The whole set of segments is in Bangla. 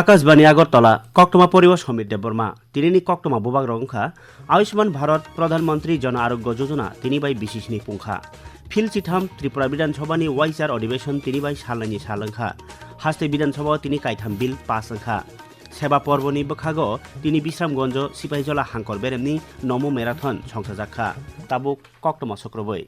আকাশবাণী আগরতলা, কক্টমা পরিবার সমীর দেববর্মা তিনি কক্টমা বুবাগ রংখা। আয়ুষ্মান ভারত প্রধানমন্ত্রী জন আরোগ্য যোজনা তিনি বাই বিশেষ নিপুংখা। ফিল চিঠাম ত্রিপুরা বিধানসভানি ওয়াইচার অধিবেশন তিনি বাই সালাইনি সালংখা হাস্তে বিধানসভা, তিনি কাইথাম বিল পাসংখা সেবা পর্বনি বখাগ, তিনি বিশ্রামগঞ্জ, সিপাহীজলা হাঙ্কর বেরেমনি, নমো ম্যারাথন সংসাজাক্ষা তাবুক কক্টমা চক্রবৈ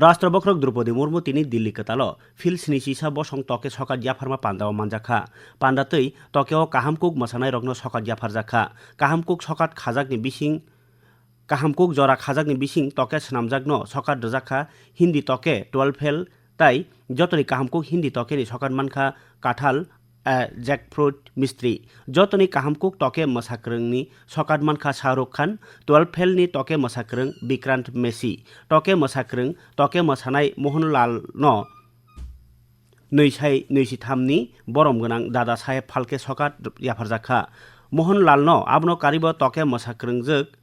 রাষ্ট্রবক্রক দ্রৌপদী মুর্মু তিনি দিল্লি কেতাল ফিল স্নি সিসা বসং তকে সকাত জাফারমা পান্দাও মানজাখা পান্দাতৈ তকেও কাহামকুক মোসানাই রগ্ন সকাত জাফার জাখা। কাহামকুক সকাত খাজাকনি বিসিং কাহামকুক জরা খাজাকনি বিসিং তকে স্নামজাগনো সকাত রজাখা হিন্দি তকে টুয়েলভ ফেল তাই যতনি কাহামকুক হিন্দি তকেনি সকাত মানখা কাঠাল জ্याकफ्रुट मिस्त्री जतनी काहामकुक टके मसाक्रंगनी सकाटमानखा शाहरुख खान टुवेल्भ फेलनि टके मसाक्रं विक्रान्त मेसि टके मसाक्रं टके मोसानाय महनलाल न नैसाय नैजिथामनि बरम गोनां दादा साहेब फालके सकाट याफारजाखा महनलाल न आबनो कारिब टके मसाक्रंजोग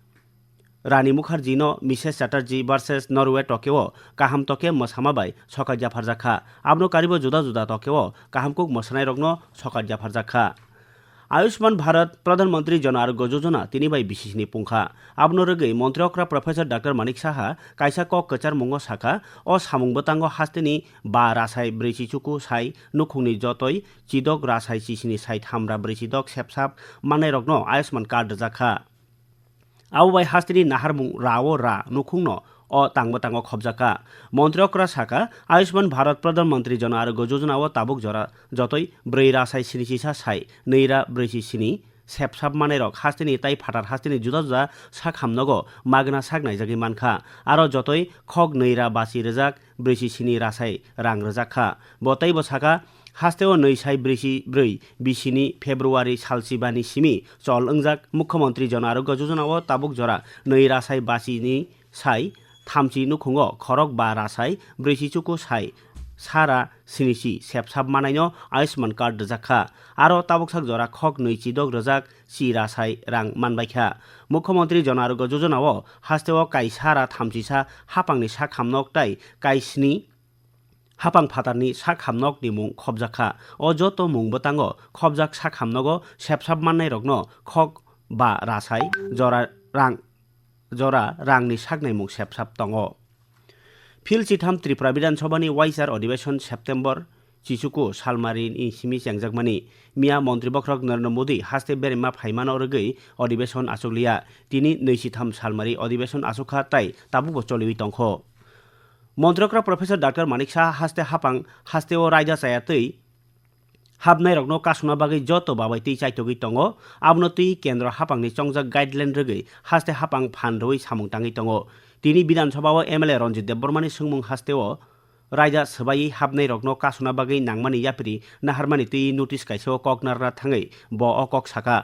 রানী মুখার্জি ন মিসেস চ্যাটার্জি ভার্সেস নরওয়ে টকেও, কাহাম তকে মসামাবাই সকাল জাফারজাখা আবনো কারিব জুদা জুদা তকেও কাহামকুক মসানাই রগ্ন সকাল জাফারজাখা আয়ুষ্মান ভারত, প্রধানমন্ত্রী জন আরোগ্য যোজনা, তিনি বাই বিশেষ নিপুঙ্খা আবনরগৈ মন্ত্রকরা প্রফেসর ডাক্তার মানিক সাহা কাইসা কক কচার মঙ্গ শাখা, ও সামুং বতাঙ্গ হাস্তিনি, বা রাসাই ব্রেচিচুকু সাই, নুখুংনি যতই, চিদক, রাসাই চিসিনি সাই থামরা ব্রেচিদক সেপসাপ মানে রগ্ন, আয়ুষ্মান কার্ড জাখা। আও বাই হাস্তিনি নাহারমুং রাও রা নুখুংনো অ তাংবো তাঙ্গ খবজাকা। মন্ত্রকরা শাখা, আয়ুষ্মান ভারত প্রধানমন্ত্রী জন আরোগ্য যোজনা ও তাবুক জরা যতই ব্রৈরা সাই সিনিচিসা সাই নৈরা ব্রৈসি সিনি সেপসাপ মানে রক হাস্তিনি তাই ফাটার হাস্তিনি জুদা জুদা শাক হামনগ মাগনা শাক নাইজাকি মানখা। আরও যতই খগ নৈরা বাসি রেজাক ব্রৈসি সিনি রাসাই রাং রেজাক খা। বতাইব শাখা हास्थेव नै साय ब्रैसि ब्रै बिसिनि फेब्रुवारि सालसिबानि सिमि चल ओंजाक मुख्यमन्त्रि जन आरोग्य योजनाव ताबुक जरा नै रासाय बासिनि साय थामसि नुखुङ खरक बा रासाय ब्रैसिचुको साय সারা সিনিসি সেপসাপ মানাইন আয়ুষ্মান কার্ড রজাখা আরও তাবকসাক জরা খক নৈ চিদক রজাক চি রাসাই রাং মানবাইখা মুখ্যমন্ত্রী জন আরোগ্য যোজনাও হাস্তেও কাই সারা থামসিসা হাপাংনি সা খামনক তাই কাই স্নি হাপাং ফাতারনি সাক হামনকনি মুং খবজাখা। অজত মুং বতাঙ্গ খবজাক সাক হামনগো সেবসাব মাননাই রগ্ন খক বা রাসাই জরা রাং, জরা রাংনি সাকনাই মুং সেবসাব তঙ্গ। ফিল চিথাম ত্রিপুরা বিধানসভানি ওয়াইসার অধিবেশন সেপ্টেম্বর, চিচুকু সালমারিনি সিমি চ্যাংজাকমানি। মিয়া মন্ত্রীবক্রক নরেন্দ্র মোদী হাস্তে বেরেমা ফাইমান অরগৈ অধিবেশন আসুকলিয়া তিনি নৈশিথাম সালমারি অধিবেশন আসুখা তাই তাবুক চলিবি তংখ। মন্ত্রকরা প্রফেসর ডাক্তার মানিক শাহ হাসতে হাপাং, হাসতে ও রাইজা চায়াতই হাবনাই রগ্ন কাসনা বাগৈ যত বাবাইতি চাইতগৈ তঙ আবনতি কেন্দ্র হাপাংনি চংজাক গাইডলাইন রগৈ হাসতে হাপাং ফান্ডই সামুং তাঙৈ তঙ তিনি বিধানসভাও এমএলএ রঞ্জিত দেববর্মানি সংমুং হাসতেও রাইজা সবাই হাবনাই রগ্ন কাসনা বাগৈ নাংমানি ইয়াপিরি নাহারমানি তুই নোটিস কাইসে ককনারনা থাঙৈ ব অকক সাকা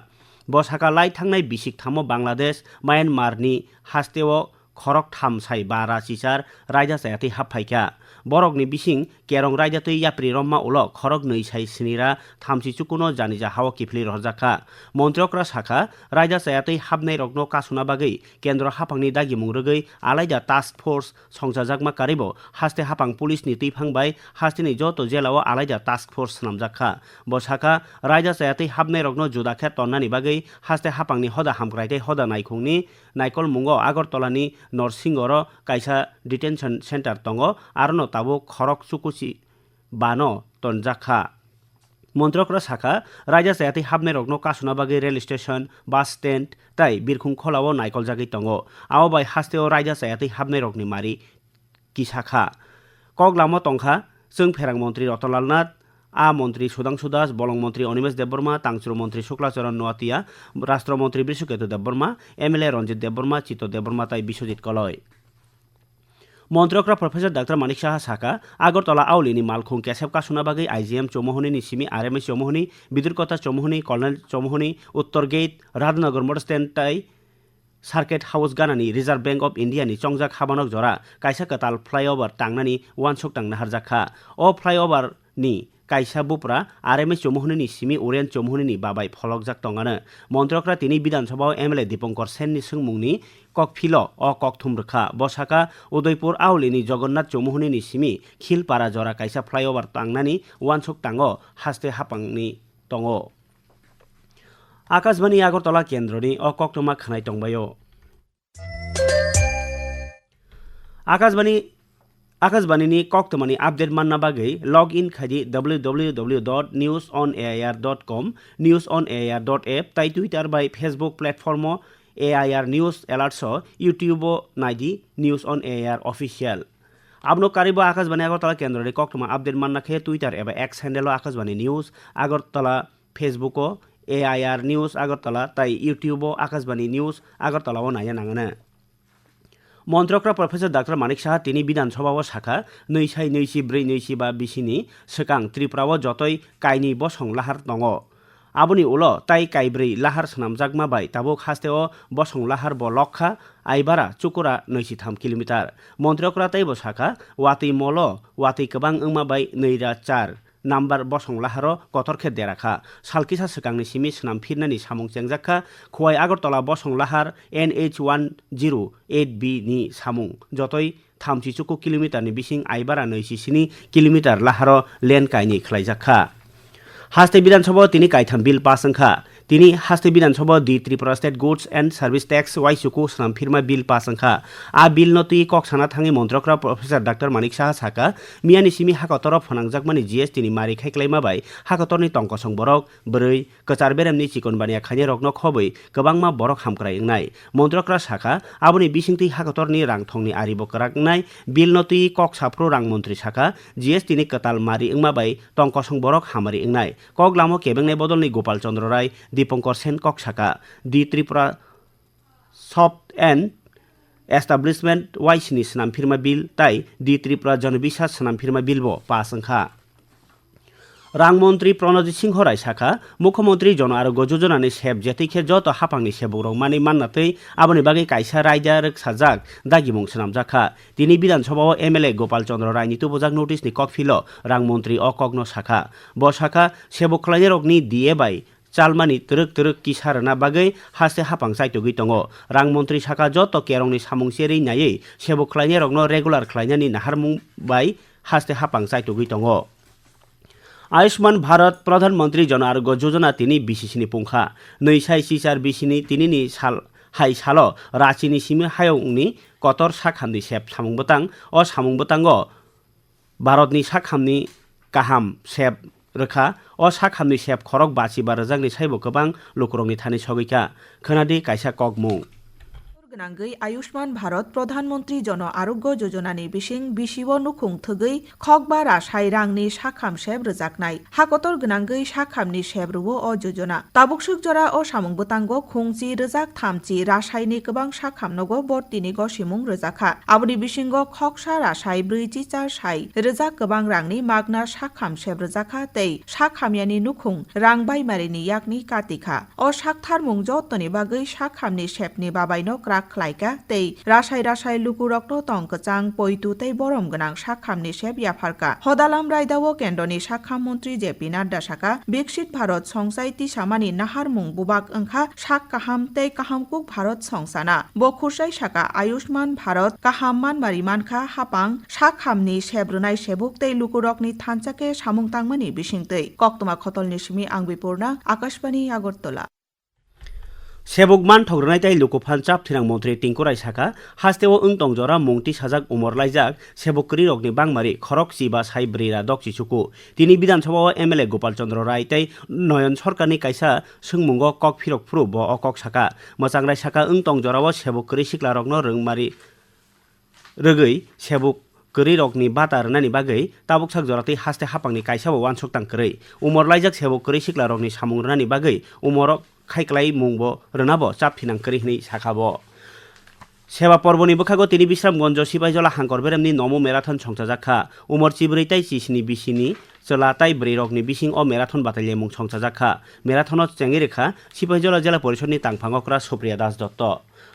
ব সাকা লাই থাংনাই বিশিক থামো বাংলাদেশ মায়ানমারনি হাসতেও খরক থাম সাই বারা চিচার রাইজা চায়াতে হাফাইকা বরকনি বিসিং কেরং রাইজাতৈ ইয়াপ্রি রম্মা উল খরক नै সাই সিনিরা থামসি চুকুনো জানিজা হাওয়া কিফলি রহজাখা মন্ত্রকরা শাখা রাইজা চায়াতৈ হাবনাই রগ্ন কাসুনা বাগৈ কেন্দ্র হাফাংনি দাগি মুংরগৈ আলাইদা টাস্ক ফোর্স সংসাজাকমা কারিব হাস্তে হাফাং পুলিশনি তৈফাংবাই হাস্তেনি যত জেলাও আলাইদা টাস্ক ফোর্স নামজাখা। বসাখা রাইজা চায়াতৈ হাবনাই রগ্ন জুদাখে তন্নানি বাগৈ, হাস্তে হাফাংনি হদা হামক্রাইতে হদা নাইখুংনি নাইকল মুঙ্গ আগরতলানি নৰসিংৰ কাইছা ডিটেনশ্যন চেণ্টাৰ দঙ আৰু নাবো খৰক চুকুচি বানজাকা মন্ত্ৰক ৰখা ৰাইজা চাহথে হাবনে ৰেল স্টেশন বাস স্ট্যান্ড তাই বীৰখুং খোলাও নাইকল জাগি বিৰখুংখল নাইকলাই হাস্তেও ৰাইজা চায়াধী হাবনে ৰগ্নি মাৰি কি শাখা ৰগ তংখা গাম টংখা যন্ত্ৰী ৰতনলাল নাথ আ মন্ত্রী সুধাংশু দাস, বলং মন্ত্রী অনিমেশ দেববর্মা, তাংচুর মন্ত্রী শুক্লাচরণ নোয়াতিয়া, রাষ্ট্রমন্ত্রী বিশ্বকেতু দেববর্মা এ রঞ্জিত দেববর্মা চিত দেববর্মা, তাই বিশ্বজিৎ কলয়। মন্ত্রকরা প্রফেসর ডাক্তার মানিক সাহা সাকা, আগরতলা আউলিনী মালখুং কেশবকা সোনাবাগী আইজিএম চৌমোহনী নিশিমি আর এম আরএমএস চৌমোহনী, বিদুরকতা চৌমোহনী, কর্নেল চৌমোহনী, উত্তর গেট রাধনগর মোটর স্ট্যান্ড, তাই সার্কেট হাউস গানানি, রিজার্ভ ব্যাংক অফ ইন্ডিয়ানি, চংজাক হাবানক জরা কাইসা কাতাল ফ্লাইওভার, টাংনানি, ওয়ানসক টাংনা হারজাখা অ ফ্লাইওভার নি কাইসা বুপরা আরএমএস চৌমোহনি সিমি ওরিয়ান চৌমোহনি বাবাই ফলকজাক টঙানো। মন্ত্রকরা তিনি বিধানসভাও এমএলএ দীপঙ্কর সেননি সুংমুংনি ককফিল অ ককথুম রখা বসাকা উদয়পুর আউলিনি, জগন্নাথ চৌমোহনি সিমি খিলপাড়া জরা কাইসা ফ্লাইওভার টাংনানি ওয়ানসক টাঙ্গ হাস্তে হাপাংনি tongo আকাশবাণী আগরতলা কেন্দ্রনি অ কক্টমা খানাই টংবায় আকাশবাণী આકાશવાણીની કોક્તમની આપડેટ માન્ના બાગે log in ખાજી W W W dot news on AIR dot com news on AIR dot app তাই Twitter by Facebook platform AIR news alert সহ ইউটিউবও নাইজি নিউজ অন এআইআর অফিসিয়াল আপনো কারিব আকাশবাণী আগরতলা কেন্দ্রের কক্টমা আপডেট মান্না খেয়ে টুইটার এবার X handle Akashvani news Agartala ফেসবুকও AIR news Agartala, তাই ইউটিউবও আকাশবাণী নিউজ আগরতলাও নাইয়া নাঙানা। মন্ত্রকরা প্রফেসর ডাক্তার মানিক সাহা, তিনি বিধানসভা শাখা নৈসাই নৈসি ব্रै নৈসি বা বিশিনি, সেকাং ত্রিপুরাও যতই কাইনি বসং লাহার দঙ আবনি উল তাই কাইব্रै লাহার সামজাকমা বাই তাবো খাস্তেও বসং লাহার ব লক্ষা, আইবারা, চুকুরা নৈশি থাম কিলোমিটার। মন্ত্রকরা তাই বসাখা ওয়াতি মল, ওয়াতি কবাং বাই, নৈরা চার। नाम्बार बसं लाहार कतरखे देराखा सालकिसा सोकांनि सिमि सोनाम फिरनानि सामुं चेंजाखा खवाइ आगरतला बसं लाहार N H one zero eight B नि सामुं जतै थामजिचुकु किलोमिटारनि बिसिं आइबारा नैजिस्नि किलोमिटार लाहार लेन काइनि ख्लाइजाखा हास्ते विधानसभा তিনি কাইথাম বিল পাস तिनी हास्ते विधानसभा दुई Tripura state goods and service tax वाइसुको श्रम फिर्मा बिल पासंखा आ बिल नतुई कक साना थाङे मन्त्रक र प्रफेसर डाक्टर मानिक शाह साका मियानि सिमी हाकतर फनांजाकमानि जिएस तिनि मारि खाइख्लाइमा बाय हाकतरनि तंक संबरक बोरै कचार बेरामनि चिकन बानिया खाने रग्न खबै गोबांमा बरक हामक्राय ओंनाय मन्त्रक र साका आबुनि बिसिंति हाकतरनि रां थंनि आरि बकराकनाय बिल नतुई कक साफ्रो रां मन्त्री साका जिएस तिनि कताल मारि ओंमा बाय तंक संबरक हामारि ओंनाय कक लामो केबेंनाय बदलनि गोपाल चन्द्र राय দীপঙ্কর সেন কক শাখা। The Tripura soft and establishment ওয়াইসনি স্নাম ফিরমা বিল, তাই দি ত্রিপুরা জনবিশ্বাস স্নাম ফিরমা বিলবো পাস ওংখা রাংমন্ত্রী প্রণজিৎ সিংহ রায় শাখা, মুখ্যমন্ত্রী জন আরোগ্য যোজনানি সেব যেতৈখে যত হাপাংনি সেবুরং মানি মান্নাতৈ আবনি বাগै কাইসা রায়দা রক সাজাক দাগিমুং সামজাখা তিনি বিধানসভাও এমএলএ গোপাল চন্দ্র রায়নি তুবজাক নোটিসনি ককফিল রাংমন্ত্রী অকগ্ন শাখা। ব শাখা সেবক খালাইনি রকনি দিয়ে বাই chalmani truk truk kisarna bagai hase hapang saitogui tongo rangmantri saka joto kerongni samungse rei naiei sebo khlaine rokno regular khlainani naharmung bai haste hapang saitogui tongo Ayushman Bharat Pradhan Mantri Jan Arogya যোজনা তিনি বিশিসনি পুঙ্খা নৈ সাই সিসার বিশিনি তিনি নি সাল হাই সাল রাচিনি সিমি হায়ংনি কতর সাখামনি সেব সামুংবতাং অ সামুংবতাঙ্গ ভারতনি সাখামনি কাহাম সেব रोखा अ साखामनि सेब खरक बासि बा रोजांनि साइब गोबां लुकुरंनि थानि सगैखा खोनादि कायसा कगमुं নাঙ্গই আয়ুষ্মান ভারত প্রধানমন্ত্রী জন আরোগ্য যোজনা নে বিশিং নিবিসিং বিশিবন খুংথগৈ খকবা রাসাই রাংনি সাখাম সেব রোজাকনাই হাকতর গনাঙ্গই সাখামনি সেব রুব অ যোজনা তাবুকসুক জরা ও সামংবতাঙ্গ খুংচি রোজাক থামচি রাসায়নি গোবাং সাখামনগো বর্তিনি গসিমুং রোজাখা আবনি বিসিংগ খকসা রাসাই ব্রৈচি চার সাই রোজাক গোবাং রাংনি মাগনা সাখাম সেব রোজাখা তেই সাখামিয়ানি নুখুং রাংবাই মারিনি ইয়াকনি কাতিখা অ সাকথার মুংজ তনি বাগৈ সাখামনি সেবনি বাবাইন ক্রা সাকলাইকা তেই রাসাই রাসাই লুকু রক্ত তংকচাং পৈতু তেই বরম গনাং সাক্ষাম নিষেব ইয়াফারকা হদালাম রায়দাও কেন্দ্রনি সাক্ষাম মন্ত্রী জে পি নাড্ডা সাকা বিকশিত ভারত সংসাইতি সামানি নাহার মুং বুবাক অংখা সাক কাহাম তেই কাহামকুক ভারত সংসানা বখুসাই সাকা আয়ুষ্মান ভারত কাহাম মান মারি মান খা হাপাং সাক হামনি সেব্রনাই সেবুক তেই লুকু রকনি থানচাকে সামুং তাংমানি বিশিং তেই কক্তমা খতল নিশিমি আং আংবিপূর্ণা আকাশবাণী আগরতলা সেবকমান ঠগ্রনাই তাই লুকুফান চাপ থিরাং মন্ত্রী টিঙ্কুরাই সাকা হাস্তেও ওং টংজরা মুংটি সাজাক উমরলাইজাক সেবকরি রগ্নি বাংমারি খরক চিবা সাইব্রিরা দক চিচুকু তিনি বিধানসভা এম এল এ গোপাল চন্দ্র রায় তাই নয়ন সরকারনি কাইসা সংমুঙ্গ কক ফিরক ফুরু ব অকক সাকা মচাংরাই সাকা ওং টংজরাও সেবকরি সিকলা রগ্ন রংমারি রগৈ সেবক করি রকনি বাতার নানি বাগৈ, তাবুক সাক জরাতে হাস্তে হাপাংনি কাইসাবো আনসুক তাং কरै উমর লাইজাক সেবক করি সিকলা রকনি সামুং নানি বাগৈ উমরক খাইকলাই মংব রনাব চাপফিনাঙ্করি হিনি সাখাব সেবা পর্বনি বখাগো তিনি বিশ্রামগঞ্জ সিপাইজলা হাঙ্কর বেরেমনি নমো মেরাথন সংসাজাখা উমর চিব্রৈতাই চিসনি বিসিনি চলাতাই ব্রেরকনি বিসিং ও মেরাথন বাতাইলে মুং সংসাজাখা মেরাথনত চেঙ্গি রেখা সিপাইজলা জেলা পরিষদনি তাংফাঙ্গকরা সুপ্রিয়া দাস দত্ত।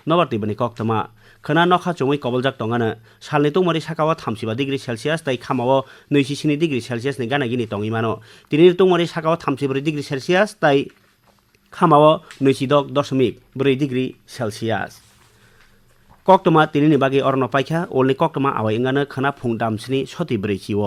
নবার তিবনি কক্তমা। খোনা নখা চমুই কবলজাক টঙানো। সালনি তুমারি সাকাও থামসিবা ডিগ্রি সেলসিয়াস তাই খামাও নৈশিসিনি ডিগ্রি সেলসিয়াসনি গানাগিনি টঙিমানো। তিনি তুমারি সাকাও থামসিব্रै ডিগ্রি সেলসিয়াস তাই खामाव नैजिद दशमिक ब्रै डिग्री सेलसियास कक्टमा तिनिनि बागै अरन पाइखा अलनि कक्टमा आवाइ इंगानो खोना फुं दामसिनि सति ब्रै जिव